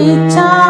every time